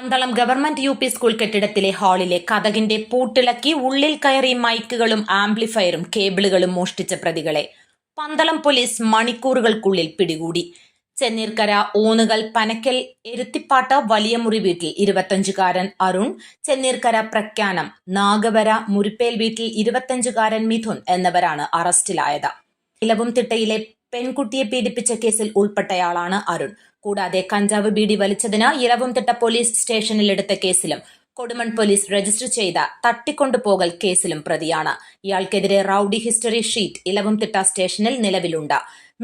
Pandalam government U P school കെട്ടിടത്തിലെ ഹാളിലെ കഥകിന്റെ പൂട്ടിളക്കി ഉള്ളിൽ കയറി മൈക്കുകളും ആംപ്ലിഫയറും കേബിളുകളും മോഷ്ടിച്ച പ്രതികളെ പന്തളം പോലീസ് മണിക്കൂറുകൾക്കുള്ളിൽ പിടികൂടി. ചെന്നീർക്കര ഊന്നുകൽ പനക്കൽ എരുത്തിപ്പാട്ട വലിയ മുറി വീട്ടിൽ ഇരുപത്തഞ്ചുകാരൻ അരുൺ ചെന്നീർക്കര പ്രഖ്യാനം നാഗവര മുരിപ്പേൽ വീട്ടിൽ ഇരുപത്തഞ്ചുകാരൻ മിഥുൻ എന്നിവരാണ് അറസ്റ്റിലായത്. ഇലവും തിട്ടയിലെ പെൺകുട്ടിയെ പീഡിപ്പിച്ച കേസിൽ ഉൾപ്പെട്ടയാളാണ് അരുൺ. കൂടാതെ കഞ്ചാവ് ബീഡി വലിച്ചതിന് ഇലവുംതിട്ട പോലീസ് സ്റ്റേഷനിൽ എടുത്ത കേസിലും കൊടുമൺ പോലീസ് രജിസ്റ്റർ ചെയ്ത തട്ടിക്കൊണ്ടുപോകൽ കേസിലും പ്രതിയാണ്. ഇയാൾക്കെതിരെ റൌഡി ഹിസ്റ്ററി ഷീറ്റ് ഇലവുംതിട്ട സ്റ്റേഷനിൽ നിലവിലുണ്ട്.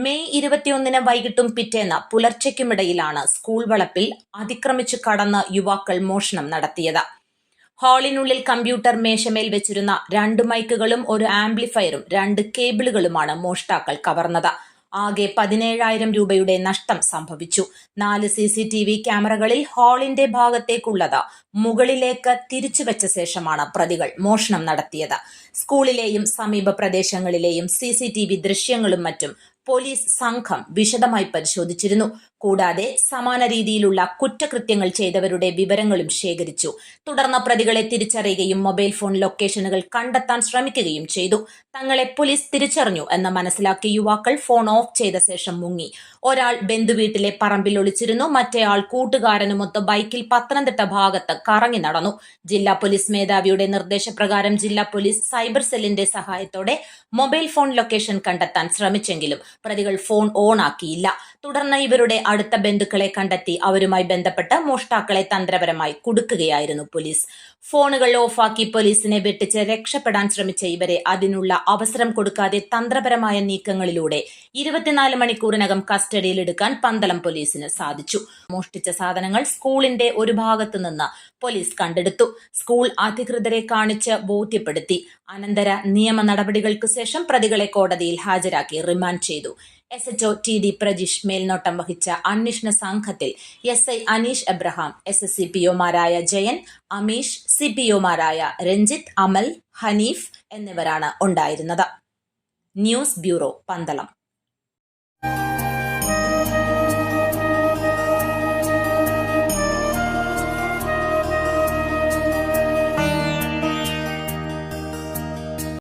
മെയ് ഇരുപത്തിയൊന്നിന് വൈകിട്ടും പിറ്റേന്ന് പുലർച്ചയ്ക്കുമിടയിലാണ് സ്കൂൾ വളപ്പിൽ അതിക്രമിച്ചു കടന്ന് യുവാക്കൾ മോഷണം നടത്തിയത്. ഹാളിനുള്ളിൽ കമ്പ്യൂട്ടർ മേശമേൽ വെച്ചിരുന്ന രണ്ട് മൈക്കുകളും ഒരു ആംപ്ലിഫയറും രണ്ട് കേബിളുകളുമാണ് മോഷ്ടാക്കൾ കവർന്നത്. ആകെ പതിനേഴായിരം രൂപയുടെ നഷ്ടം സംഭവിച്ചു. നാല് സി സി ടി വി ക്യാമറകളിൽ ഹാളിന്റെ ഭാഗത്തേക്കുള്ളത് മുകളിലേക്ക് തിരിച്ചുവെച്ച ശേഷമാണ് പ്രതികൾ മോഷണം നടത്തിയത്. സ്കൂളിലെയും സമീപ പ്രദേശങ്ങളിലെയും സി സി ടി വി ദൃശ്യങ്ങളും മറ്റും പോലീസ് സംഘം വിശദമായി പരിശോധിച്ചിരുന്നു. കൂടാതെ സമാന രീതിയിലുള്ള കുറ്റകൃത്യങ്ങൾ ചെയ്തവരുടെ വിവരങ്ങളും ശേഖരിച്ചു. തുടർന്ന് പ്രതികളെ തിരിച്ചറിയുകയും മൊബൈൽ ഫോൺ ലൊക്കേഷനുകൾ കണ്ടെത്താൻ ശ്രമിക്കുകയും ചെയ്തു. തങ്ങളെ പോലീസ് തിരിച്ചറിഞ്ഞു എന്ന് മനസ്സിലാക്കിയ യുവാക്കൾ ഫോൺ ഓഫ് ചെയ്ത ശേഷം മുങ്ങി. ഒരാൾ ബന്ധുവീട്ടിലെ പറമ്പിൽ ഒളിച്ചിരുന്നു. മറ്റേയാൾ കൂട്ടുകാരനുമൊത്ത് ബൈക്കിൽ പത്തനംതിട്ട ഭാഗത്ത് കറങ്ങി നടന്നു. ജില്ലാ പോലീസ് മേധാവിയുടെ നിർദ്ദേശപ്രകാരം ജില്ലാ പോലീസ് സൈബർ സെല്ലിന്റെ സഹായത്തോടെ മൊബൈൽ ഫോൺ ലൊക്കേഷൻ കണ്ടെത്താൻ ശ്രമിച്ചെങ്കിലും പ്രതികൾ ഫോൺ ഓൺ ആക്കിയില്ല തുടർന്ന് ഇവരുടെ അടുത്ത ബന്ധുക്കളെ കണ്ടെത്തി അവരുമായി ബന്ധപ്പെട്ട് മോഷ്ടാക്കളെ തന്ത്രപരമായി കുടുക്കുകയായിരുന്നു പോലീസ്. ഫോണുകൾ ഓഫാക്കി പോലീസിനെ വെട്ടിച്ച് രക്ഷപ്പെടാൻ ശ്രമിച്ച ഇവരെ അതിനുള്ള അവസരം കൊടുക്കാതെ തന്ത്രപരമായ നീക്കങ്ങളിലൂടെ ഇരുപത്തിനാല് മണിക്കൂറിനകം കസ്റ്റഡിയിലെടുക്കാൻ പന്തളം പോലീസിന് സാധിച്ചു. മോഷ്ടിച്ച സാധനങ്ങൾ സ്കൂളിന്റെ ഒരു ഭാഗത്തു നിന്ന് പോലീസ് കണ്ടെടുത്തു. സ്കൂൾ അധികൃതരെ കാണിച്ച് ബോധ്യപ്പെടുത്തി. അനന്തര നിയമ നടപടികൾക്ക് ശേഷം പ്രതികളെ കോടതിയിൽ ഹാജരാക്കി റിമാൻഡ് ചെയ്തു. S H O T D Prajeesh മേൽനോട്ടം വഹിച്ച അന്വേഷണ സംഘത്തിൽ S I Aneesh Abraham S S C P ഒമാരായ Jayan Ameesh C P ഒമാരായ രഞ്ജിത്ത് അമൽ ഹനീഫ് എന്നിവരാണ് ഉണ്ടായിരുന്നത്. News bureau Pandalam.